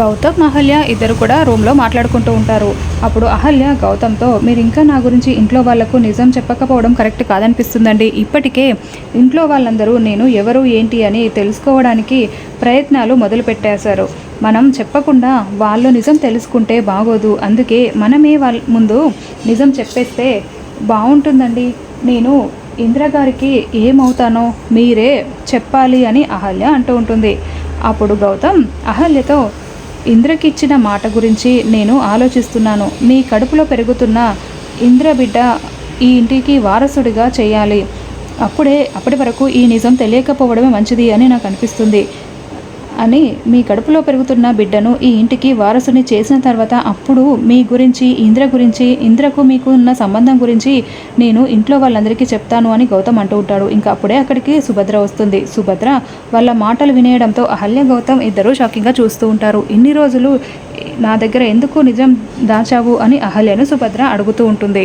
గౌతమ్ అహల్య ఇద్దరు కూడా రూమ్లో మాట్లాడుకుంటూ ఉంటారు. అప్పుడు అహల్య గౌతమ్తో మీరు ఇంకా నా గురించి ఇంట్లో వాళ్ళకు నిజం చెప్పకపోవడం కరెక్ట్ కాదనిపిస్తుందండి. ఇప్పటికే ఇంట్లో వాళ్ళందరూ నేను ఎవరు ఏంటి అని తెలుసుకోవడానికి ప్రయత్నాలు మొదలు పెట్టేశారు మనం చెప్పకుండా వాళ్ళు నిజం తెలుసుకుంటే బాగోదు. అందుకే మనమే వాళ్ళ ముందు నిజం చెప్పేస్తే బాగుంటుందండి. నేను ఇందిర గారికి ఏమవుతానో మీరే చెప్పాలి అని అహల్య అంటూ ఉంటుంది. అప్పుడు గౌతమ్ అహల్యతో ఇంద్రకిచ్చిన మాట గురించి నేను ఆలోచిస్తున్నాను. మీ కడుపులో పెరుగుతున్న ఇంద్రబిడ్డ ఈ ఇంటికి వారసుడిగా చేయాలి. అప్పుడే అప్పటి వరకు ఈ నిజం తెలియకపోవడమే మంచిది అని నాకు అనిపిస్తుంది. అని మీ కడుపులో పెరుగుతున్న బిడ్డను ఈ ఇంటికి వారసుని చేసిన తర్వాత అప్పుడు మీ గురించి ఇంద్ర గురించి ఇంద్రకు మీకు ఉన్న సంబంధం గురించి నేను ఇంట్లో వాళ్ళందరికీ చెప్తాను అని గౌతమ్ అంటూ ఉంటాడు. ఇంకా అప్పుడే అక్కడికి సుభద్ర వస్తుంది. సుభద్ర వాళ్ళ మాటలు వినేయడంతో అహల్య గౌతమ్ ఇద్దరు షాకింగ్గా చూస్తూ ఉంటారు. ఇన్ని రోజులు నా దగ్గర ఎందుకు నిజం దాచావు? అని అహల్యను సుభద్ర అడుగుతూ ఉంటుంది.